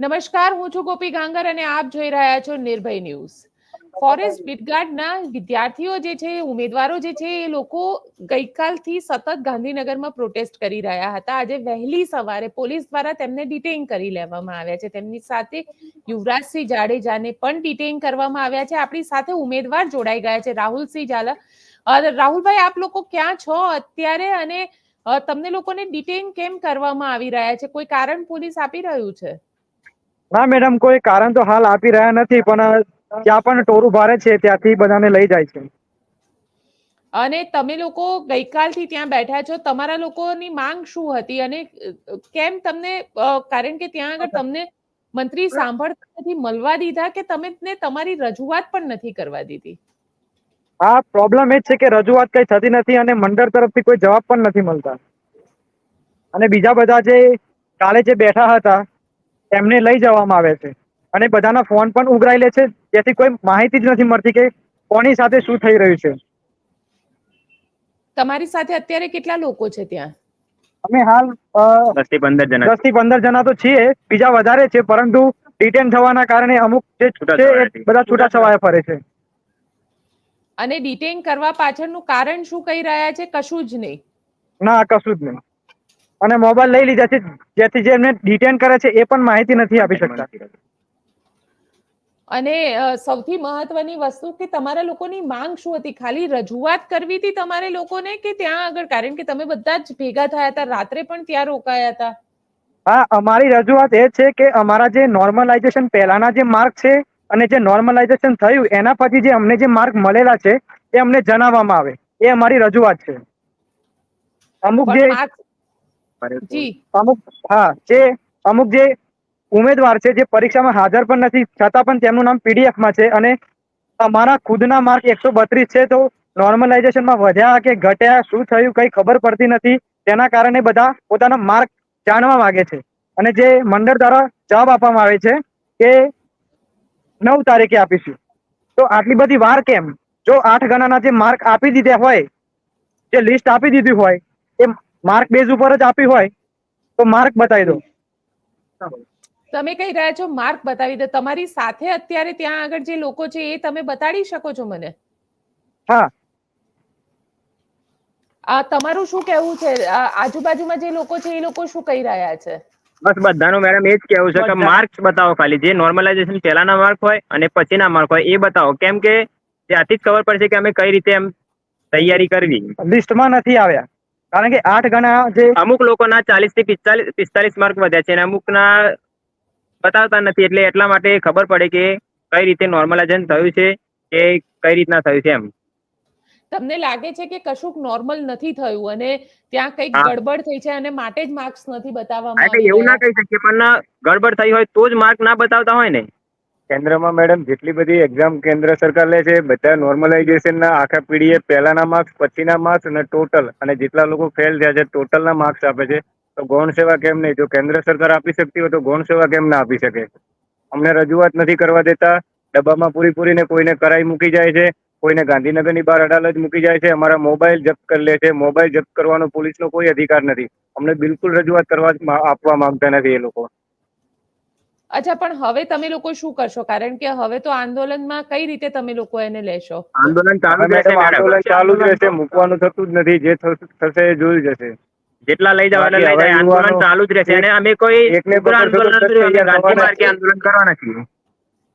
નમસ્કાર, હું છું ગોપી ગાંગર અને આપ જોઈ રહ્યા છો નિર્ભય ન્યૂઝ. ફોરેસ્ટ બિટગાર્ડના વિદ્યાર્થીઓ જે છે, ઉમેદવારો જે છે, એ લોકો ગઈકાલથી સતત ગાંધીનગરમાં પ્રોટેસ્ટ કરી રહ્યા હતા. આજે વહેલી સવારે પોલીસ દ્વારા તેમને ડિટેઇન કરી લેવામાં આવ્યા છે. તેમની સાથે યુવરાજસિંહ જાડેજાને પણ ડિટેઇન કરવામાં આવ્યા છે. આપણી સાથે ઉમેદવાર જોડાઈ ગયા છે, રાહુલસિંહ ઝાલા. રાહુલભાઈ, આપ લોકો ક્યાં છો અત્યારે અને તમને લોકોને ડિટેઇન કેમ કરવામાં આવી રહ્યા છે? કોઈ કારણ પોલીસ આપી રહ્યું છે? ના મેડમ કોઈ કારણ તો હાલ આપી રહ્યા નથી પણ ત્યાં પણ ટોરું ભારે છે ત્યાંથી બધાને લઈ જાય છે. અને તમે લોકો ગઈકાલથી ત્યાં બેઠા છો તમારા લોકોની માંગ શું હતી? અને કેમ તમને કારણ કે ત્યાં આગળ તમને મંત્રી સાંભળતા નથી મળવા દીધા કે તમે તમારી રજૂઆત પણ નથી કરવા દીધી? આ પ્રોબ્લેમ એ છે કે રજૂઆત કઈ થતી નથી અને મંડળ તરફથી કોઈ જવાબ પણ નથી મળતા. અને બીજા બધા જે કાલે જે બેઠા હતા એમને લઈ જવામાં આવે છે. અને બધાના ફોન પણ ઉઘરાઈ લે છે. જેથી કોઈ માહિતી જ નથી મળતી કે કોની સાથે શું થઈ રહ્યું છે. તમારી સાથે અત્યારે કેટલા લોકો છે ત્યાં? અમે હાલ દસથી પંદર જણા દસથી પંદર જણા તો છીએ. બીજા વધારે છે પરંતુ ડિટેન થવાના કારણે અમુક જે છે બધા છૂટા છવાયા ફરે છે. અને ડિટેન કરવા પાછળનું કારણ શું કહી રહ્યા છે? કશું જ નહીં. ના કશું જ નહીં. અને મોબાઈલ લઈ લીધા છે જેથી જે એમને ડિટેન કરે છે એ પણ માહિતી નથી આપી શકતા. અને સૌથી મહત્વની વસ્તુ કે તમારા લોકોની માંગ શું હતી? ખાલી રજૂઆત કરવી હતી તમારે લોકોને કે ત્યાં આગળ? કારણ કે તમે બધા જ ભેગા થયા હતા રાત્રે પણ ત્યાં રોકાયા હતા. હા અમારી રજૂઆત એ છે કે અમારા જે નોર્મલાઇઝેશન પહેલાના જે માર્ક છે અને જે નોર્મલાઇઝેશન થયું એના પછી જે અમને જે માર્ક મળેલા છે એ અમને જણાવવામાં આવે. એ અમારી રજૂઆત છે. અમુક જી અમુક હા જે અમુક જે ઉમેદવાર છે જે પરીક્ષામાં હાજર પણ નથી છતાં પણ તેમનું નામ પીડીએફમાં છે અને અમારા ખુદના માર્ક એકસો બત્રીસ છે તો નોર્મલાઇઝેશનમાં વધ્યા કે ઘટ્યા શું થયું કઈ ખબર પડતી નથી. તેના કારણે બધા પોતાના માર્ક જાણવા માંગે છે. અને જે મંડળ દ્વારા જવાબ આપવામાં આવે છે કે નવ તારીખે આપીશું. તો આટલી બધી વાર કેમ? જો આઠ ગણાના જે માર્ક આપી દીધા હોય જે લિસ્ટ આપી દીધી હોય એ માર્ક બેઝ ઉપર જ આપી હોય તો માર્ક બતાવી દો. તમે કહી રહ્યા છો માર્ક બતાવી દો. તમારી સાથે અત્યારે ત્યાં આગળ જે લોકો છે એ તમે બતાડી શકો છો મને? હા. આ તમારું શું કહેવું છે? આ આજુબાજુમાં જે લોકો છે એ લોકો શું કહી રહ્યા છે? બસ બધાનું મેડમ એ જ કહેવું છે કે. માર્ક્સ બતાવો ખાલી. જે નોર્મલાઇઝેશન પહેલાના માર્ક હોય અને પછીના માર્ક હોય એ બતાવો. કેમ કે ત્યાંથી જ ખબર પડશે કે અમે કઈ રીતે એમ તૈયારી કરવી. લિસ્ટમાં નથી આવ્યા. કારણ કે આઠ ગણા જે અમુક લોકોના ચાલીસથી પિસ્તાલીસ પિસ્તાલીસ માર્ક વધ્યા છે અને અમુકના બતાવતા નથી. એટલે એટલા માટે ખબર પડે કે કઈ રીતે નોર્મલાઇઝેશન થયું છે કે કઈ રીતના થયું છે એમ. તમને લાગે છે કે કશુંક નોર્મલ નથી થયું અને ત્યાં કંઈક ગડબડ થઈ છે અને માટે જ માર્ક્સ નથી બતાવવામાં એટલે એવું ના કહી શકીએ પણ ગડબડ થઈ હોય તો જ માર્ક ના બતાવતા હોય ને. કેન્દ્રમાં મેડમ, જેટલી બધી એક્ઝામ કેન્દ્ર સરકાર લે છે, બધા નોર્મલાઇઝેશનના આખા પીડીએ પહેલાના માર્ક્સ પછીના માર્ક્સ અને ટોટલ અને જેટલા લોકો ફેલ થયા છે ટોટલના માર્ક્સ આપે છે. તો ગૌણ સેવા કેમ નહીં? જો કેન્દ્ર સરકાર આપી શકતી હોય તો ગૌણ સેવા કેમ ના આપી શકે? અમને રજૂઆત નથી કરવા દેતા. ડબ્બામાં પૂરી પૂરીને કોઈને કરાઈ મૂકી જાય છે. કોઈને ગાંધીનગરની બહાર અડાલત મૂકી જાય છે. અમારા મોબાઈલ જપ્ત કરી લે છે. મોબાઈલ જપ્ત કરવાનો પોલીસનો કોઈ અધિકાર નથી. અમને બિલકુલ રજૂઆત કરવા આપવા માંગતા નથી એ લોકો. અચ્છા પણ હવે તમે લોકો શું કરશો? કારણ કે હવે તો આંદોલનમાં કઈ રીતે તમે લોકો એને લેશો? આંદોલન ચાલુ આંદોલન ચાલુ જ રહેશે મૂકવાનું થતું જ નથી જે થશે થશે એ જોઈ જશે. જેટલા લઈ જવાના લઈ જાય આંદોલન ચાલુ જ રહેશે. અને અમે કોઈ આંદોલન નથી, ગાંધી માર્ગે આંદોલન કરવાના છીએ.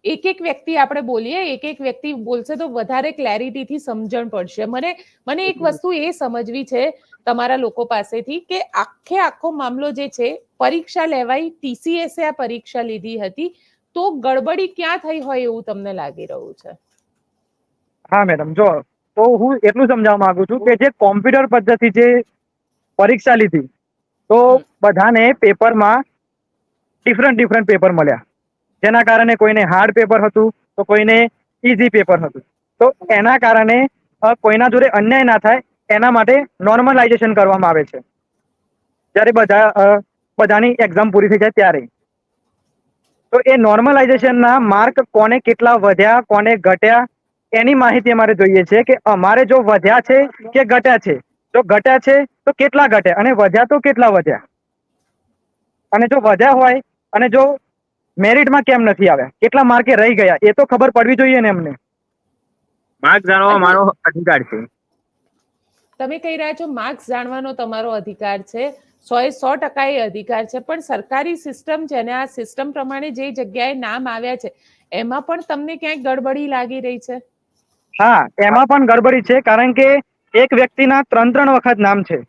એક એક વ્યક્તિ આપણે બોલીએ એક એક વ્યક્તિ બોલશે તો વધારે ક્લેરિટીથી સમજણ પડશે. મને મને એક વસ્તુ એ સમજવી છે તમારા લોકો પાસેથી કે આખે આખો મામલો જે છે પરીક્ષા લેવાઈ ટીસીએસે આ પરીક્ષા લીધી હતી તો ગડબડી ક્યાં થઈ હોય એવું તમને લાગી રહ્યું છે? હા મેડમ જો તો હું એટલું સમજાવવા માંગુ છું કે જે કોમ્પ્યુટર પદ્ધતિ જે પરીક્ષા લીધી તો બધાને પેપરમાં ડિફરન્ટ ડિફરન્ટ પેપર મળ્યા. જેના કારણે કોઈને હાર્ડ પેપર હતું, તો કોઈને ઇઝી પેપર હતું. તો એના કારણે કોઈના જોડે અન્યાય ના થાય, એના માટે નોર્મલાઇઝેશન કરવામાં આવે છે. જ્યારે બધા બધાની એક્ઝામ પૂરી થઈ જાય ત્યારે. તો એ નોર્મલાઇઝેશનના માર્ક કોને કેટલા વધ્યા, કોને ઘટ્યા, એની માહિતી અમારે જોઈએ છે કે અમારે જો વધ્યા છે કે ઘટ્યા છે? જો ઘટ્યા છે, તો કેટલા ઘટ્યા? અને વધ્યા તો કેટલા વધ્યા? અને જો વધ્યા હોય, અને જો મેરિટમાં કેમ નથી આવ્યા? કેટલા માર્કે રહી ગયા? એ તો ખબર પડવી જોઈએ ને એમને. માર્ક જાણવા મારો અધિકાર છે. તમે કહી રહ્યા છો માર્ક્સ જાણવાનો તમારો અધિકાર છે. સો એ સો ટકા એ અધિકાર છે પણ સરકારી સિસ્ટમ છે અને આ સિસ્ટમ પ્રમાણે જે જગ્યાએ નામ આવ્યા છે એમાં પણ તમને ક્યાંક ગડબડી લાગી રહી છે? હા એમાં પણ ગડબડી છે કારણ કે એક વ્યક્તિના ત્રણ ત્રણ વખત નામ છે.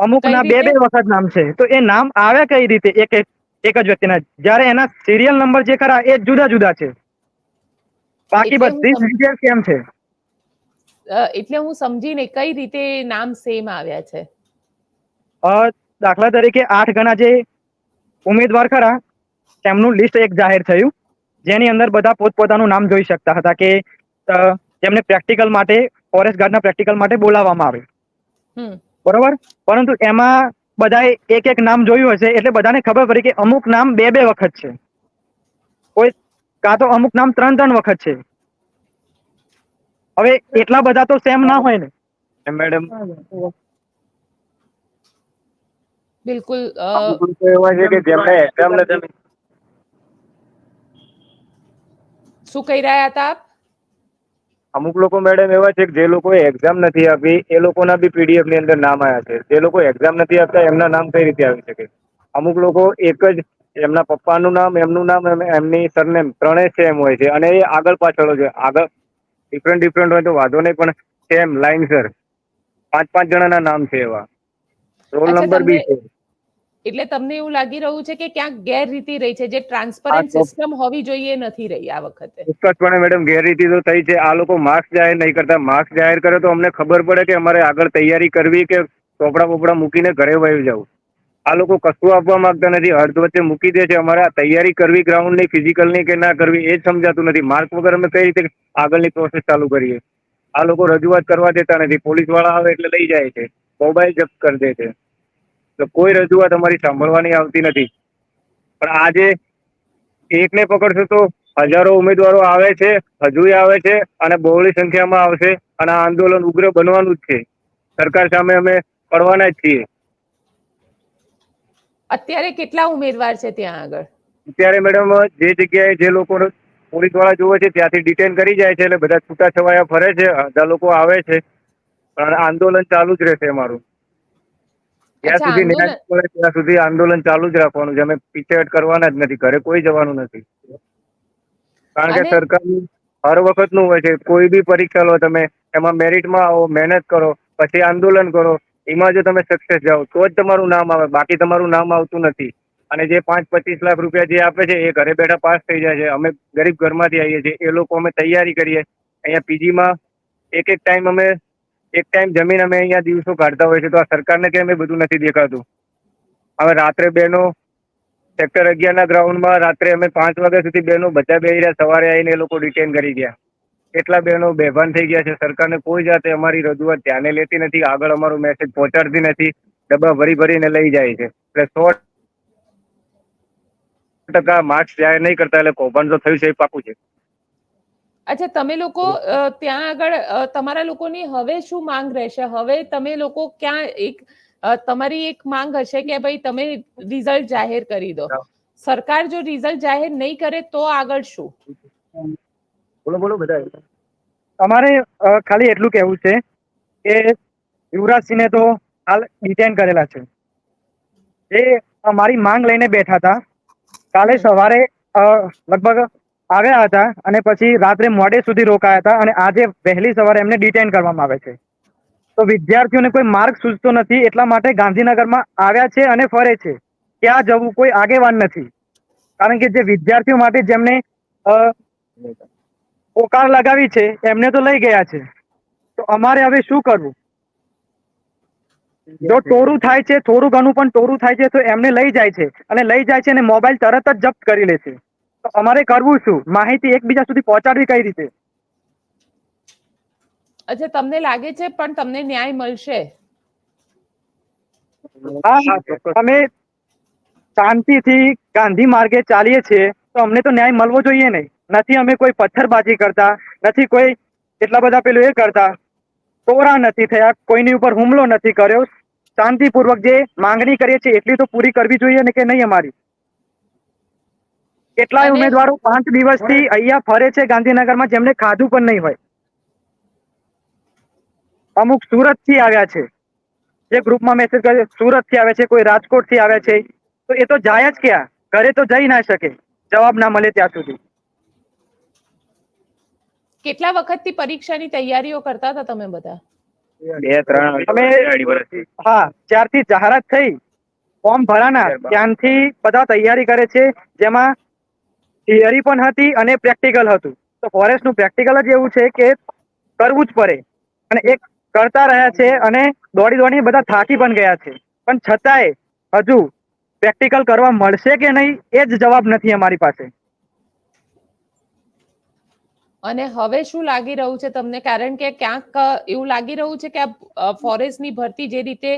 અમુકના ના બે બે વખત નામ છે. તો એ નામ આવ્યા કઈ રીતે? એક એક એક જ વ્યક્તિના. જ્યારે એના સિરિયલ નંબર જે ખરા એ જુદા જુદા છે. બાકી બધી ડિટેલ કેમ છે? એટલે હું સમજીને કઈ રીતે નામ સેમ આવ્યા છે? દાખલા તરીકે આઠ ગણા જે ઉમેદવાર ખરા તેમનું લિસ્ટ એક જાહેર થયું. જેની અંદર બધા પોતપોતાનું નામ જોઈ શકતા હતા કે તેમને પ્રેક્ટિકલ માટે ફોરેસ્ટ ગાર્ડના પ્રેક્ટિકલ માટે બોલાવવામાં આવે. બરોબર? પરંતુ એમાં બધાએ એક એક નામ જોયું હશે એટલે બધાને ખબર પડી કે અમુક નામ બે બે વખત છે. કોઈ કાં તો અમુક નામ ત્રણ ત્રણ વખત છે. હવે એટલા બધા તો સેમ ના હોય ને. મેડમ બિલકુલ અ, અમુક લોકો એવા છે કે જેમને એક્ઝામ નથી. શું કહી રહ્યા હતા આપ? અમુક લોકો મેડમ એવા છે કે જે લોકોએ એક્ઝામ નથી આપી એ લોકોના બી પીડીએફની અંદર નામ આવ્યા છે. જે લોકો એક્ઝામ નથી આપતા એમના નામ કઈ રીતે આવી શકે? અમુક લોકો એક જ એમના પપ્પાનું નામ એમનું નામ એમ- એમની સરનેમ ત્રણેય સેમ હોય છે. અને એ આગળ પાછળ છે. આગળ ડિફરન્ટ ડિફરન્ટ હોય તો વાંધો નહીં પણ સેમ લાઇનસર પાંચ પાંચ જણાના નામ છે એવા. રોલ નંબર બી છે. એટલે તમને એવું લાગી રહ્યું છે કે ક્યાંક ગેરરીતિ રહી છે જે ટ્રાન્સપરન્ટ સિસ્ટમ હોવી જોઈએ નથી રહી આ વખતે. ચોક્કસપણે મેડમ ગેરરીતિ તો થઈ છે. આ લોકો માર્ક્સ જાહેર નહીં કરતા. માર્ક્સ જાહેર કરે તો અમને ખબર પડે કે અમારે આગળ તૈયારી કરવી કે ચોપડા બોપડા મૂકીને ઘરે વહી જવું. આ લોકો કશું આપવા માંગતા નથી. અર્ધ વચ્ચે મૂકી દે છે. અમારે તૈયારી કરવી ગ્રાઉન્ડની ફિઝિકલની કે ના કરવી એ જ સમજાતું નથી. માર્ક વગર અમે કઈ રીતે આગળની પ્રોસેસ ચાલુ કરીએ? આ લોકો રજૂઆત કરવા દેતા નથી. પોલીસવાળા આવે એટલે લઈ જાય છે. મોબાઈલ જપ્ત કરી દે છે. તો કોઈ રજૂઆત અમારી સાંભળવાની આવતી નથી. પણ આજે એકને પકડશો તો હજારો ઉમેદવારો આવે છે હજુય આવે છે અને બહોળી સંખ્યામાં આવશે અને આ આંદોલન ઉગ્ર બનવાનું જ છે. સરકાર સામે અમે પડવાના જ છીએ. અત્યારે કેટલા ઉમેદવાર છે ત્યાં આગળ? અત્યારે મેડમ જે જગ્યાએ જે લોકો પોલીસવાળા જોવે છે ત્યાંથી ડિટેન કરી જાય છે એટલે બધા છૂટા છવાયા ફરે છે અડધા લોકો આવે છે. પણ આંદોલન ચાલુ જ રહેશે અમારું. જ્યાં સુધી ન્યાય આંદોલન- મળે ત્યાં સુધી આંદોલન ચાલુ જ રાખવાનું. છે અમે પીછેહટ કરવાના જ નથી ઘરે કોઈ જવાનું નથી. કારણ કે સરકારનું હર વખતનું હોય છે કોઈ બી પરીક્ષા લો તમે એમાં મેરિટમાં આવો મહેનત કરો પછી આંદોલન કરો એમાં જો તમે સક્સેસ જાઓ તો જ તમારું નામ આવે બાકી તમારું નામ આવતું નથી. અને જે પાંચ પચીસ લાખ રૂપિયા જે આપે છે એ ઘરે બેઠા પાસ થઈ જાય છે. અમે ગરીબ ઘરમાંથી આવીએ છીએ એ લોકો અમે તૈયારી કરીએ. અહીંયા પીજીમાં એક એક ટાઈમ અમે એક ટાઈમ જમીન અમે અહીંયા દિવસો કાઢતા હોય છે તો આ સરકારને કેમ એ બધું નથી દેખાતું? હવે રાત્રે બેનો સેક્ટર અગિયારના ગ્રાઉન્ડમાં રાત્રે અમે પાંચ વાગ્યા સુધી બહેનો બધા બે રહ્યા, સવારે આવીને એ લોકો ડિટેન કરી ગયા. કેટલા બહેનો બેભાન થઈ ગયા છે, સરકારને કોઈ જાતે અમારી રજૂઆત ધ્યાને લેતી નથી, આગળ અમારો મેસેજ પહોંચાડતી નથી, ડબ્બા ભરી ભરીને લઈ જાય છે. એટલે સો ટકા માર્ક્સ જાહેર નહીં કરતા, એટલે કૌભાંડ તો થયું છે એ પાકું છે. અચ્છા તમે લોકો અ, ત્યાં આગળ અ, તમારા લોકોની હવે શું માંગ રહેશે? હવે તમે લોકો ક્યાં એક તમારી એક માંગ હશે કે ભાઈ તમે રિઝલ્ટ જાહેર કરી દો. સરકાર જો રિઝલ્ટ જાહેર નહીં કરે તો આગળ શું? બોલો બોલો બધા અમારે ખાલી એટલું કહેવું છે કે યુવરાજસિંહને તો હાલ ડિટેન કરેલા છે. એ અમારી માંગ લઈને બેઠા હતા. કાલે સવારે અ, લગભગ આવ્યા હતા અને પછી રાત્રે મોડે સુધી રોકાયા હતા અને આજે વહેલી સવારે એમને ડિટેન કરવામાં આવે છે. તો વિદ્યાર્થીઓને કોઈ માર્ગ સૂચતો નથી, એટલા માટે ગાંધીનગરમાં આવ્યા છે અને ફરે છે. ક્યાં જવું કોઈ આગેવાન નથી. કારણ કે જે વિદ્યાર્થીઓ માટે જેમને પોકાર લગાવી છે, એમને તો લઈ ગયા છે. તો અમારે હવે શું કરવું? જો ટોરું થાય છે, થોડું ઘણું પણ ટોરું થાય છે, તો એમને લઈ જાય છે. અને લઈ જાય છે અને મોબાઈલ તરત જ જપ્ત કરી લે છે અમારે કરવું શું? માહિતી એકબીજા સુધી પહોંચાડવી કઈ રીતે? અચ્છા તમને લાગે છે પણ તમને ન્યાય મળશે? અમે શાંતિથી ગાંધી માર્ગે ચાલીએ છીએ તો અમને તો ન્યાય મળવો જોઈએ નહીં. નથી અમે કોઈ પથ્થરબાજી કરતા નથી કોઈ એટલા બધા પેલું એ કરતા. કોરા નથી થયા કોઈની ઉપર હુમલો નથી કર્યો. શાંતિપૂર્વક જે માંગણી કરીએ છીએ એટલી તો પૂરી કરવી જોઈએ ને કે નહીં અમારી? કેટલાય ઉમેદવારો પાંચ દિવસથી અહીંયા ફરે છે ગાંધીનગરમાં જેમને ખાધું પણ નહીં હોય. અમુક સુરતથી આવ્યા છે. જે ગ્રુપમાં મેસેજ કરે સુરતથી આવે છે કોઈ રાજકોટથી આવે છે. તો એ તો જાય જ ક્યાં? ઘરે તો જઈ ના શકે. જવાબ ના મળે ત્યાં સુધી. કેટલા વખતથી પરીક્ષાની તૈયારીઓ કરતા હતા તમે બધા? બે ત્રણ અમે- હા જ્યારથી જાહેરાત થઈ ફોર્મ ભરાના ત્યાંથી બધા તૈયારી કરે છે જેમાં થિયરી પણ હતી અને પ્રેક્ટિકલ હતું. તો ફોરેસ્ટનું પ્રેક્ટિકલ જ એવું છે કે કરવું જ પડે અને એક કરતા રહ્યા છે અને દોડી દોડી બધા થાકી પણ ગયા છે. પણ છતાંય હજુ પ્રેક્ટિકલ કરવા મળશે કે નહીં એ જ જવાબ નથી અમારી પાસે. અને હવે શું લાગી રહ્યું છે તમને? કારણ કે ક્યાંક એવું લાગી રહ્યું છે કે આ ફોરેસ્ટની ભરતી જે રીતે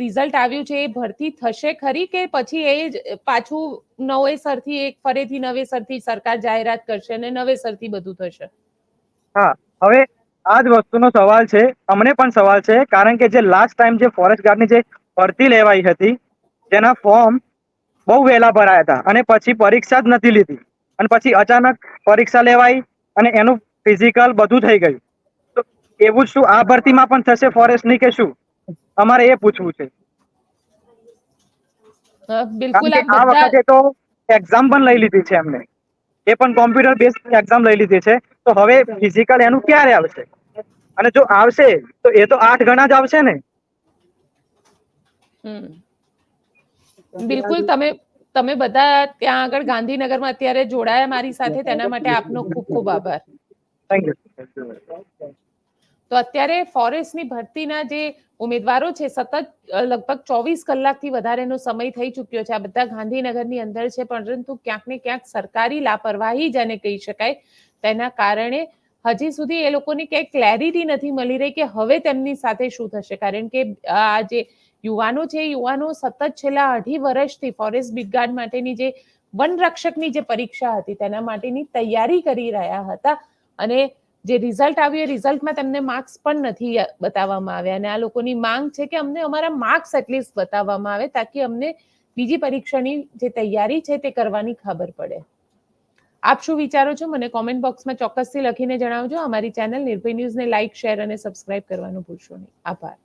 રિઝલ્ટ આવ્યું છે એ ભરતી થશે ખરી કે પછી એ જ પાછું નવેસરથી એક, ફરીથી નવેસરથી સરકાર જાહેરાત કરશે અને નવેસરથી બધું થશે? હા, હવે આ જ વસ્તુનો સવાલ છે, અમને પણ સવાલ છે, કારણ કે જે લાસ્ટ ટાઈમ જે ફોરેસ્ટ ગાર્ડની જે ભરતી લેવાઈ હતી જેના ફોર્મ બહુ વહેલા ભરાયા હતા અને પછી પરીક્ષા જ નથી લીધી. અને પછી અચાનક પરીક્ષા લેવાઈ અને એનું ફિઝિકલ બધું થઈ ગયું. તો એવું શું આ ભરતીમાં પણ થશે ફોરેસ્ટની કે શું? અમારે એ પૂછવું છે. બિલકુલ આ વખતે તો એક્ઝામ પણ લઈ લીધી છે એમને. એ પણ કોમ્પ્યુટર બેઝ એક્ઝામ લઈ લીધી છે. તો હવે ફિઝિકલ એનું ક્યારે આવશે? અને જો આવશે તો એ તો આઠ ગણા જ આવશે ને. બિલકુલ તમે તમે બધા ત્યાં આગળ ગાંધીનગરમાં અત્યારે જોડાયા મારી સાથે તેના માટે આપનો ખૂબ ખૂબ આભાર. તો અત્યારે ફોરેસ્ટની ભરતીના જે ઉમેદવારો છે સતત લગભગ ચોવીસ કલાકથી વધારેનો સમય થઈ ચૂક્યો છે. આ બધા ગાંધીનગરની અંદર છે પરંતુ ક્યાંક ને ક્યાંક સરકારી લાપરવાહી જેને કહી શકાય. તેના કારણે હજી સુધી એ લોકોને ક્યાંય ક્લેરિટી નથી મળી રહી કે હવે તેમની સાથે શું થશે. કારણ કે આ જે યુવાનો છે યુવાનો સતત છેલ્લા અઢી વર્ષથી ફોરેસ્ટ બિટગાર્ડ માટેની જે વન રક્ષકની જે પરીક્ષા હતી, તેના માટેની તૈયારી કરી રહ્યા હતા અને જે રિઝલ્ટ આવ્યું, એ રિઝલ્ટમાં તેમને માર્ક્સ પણ નથી બતાવવામાં આવ્યા અને આ લોકોની માંગ છે કે અમને અમારા માર્ક્સ એટલીસ્ટ બતાવવામાં આવે તાકી અમને બીજી પરીક્ષાની જે તૈયારી છે, તે કરવાની ખબર પડે. આપ શું વિચારો છો? મને કોમેન્ટ બોક્સમાં ચોક્કસથી લખીને જણાવજો. અમારી ચેનલ નિર્ભય ન્યૂઝને લાઇક શેર અને સબસ્ક્રાઇબ કરવાનું ભૂલશો નહીં. આભાર.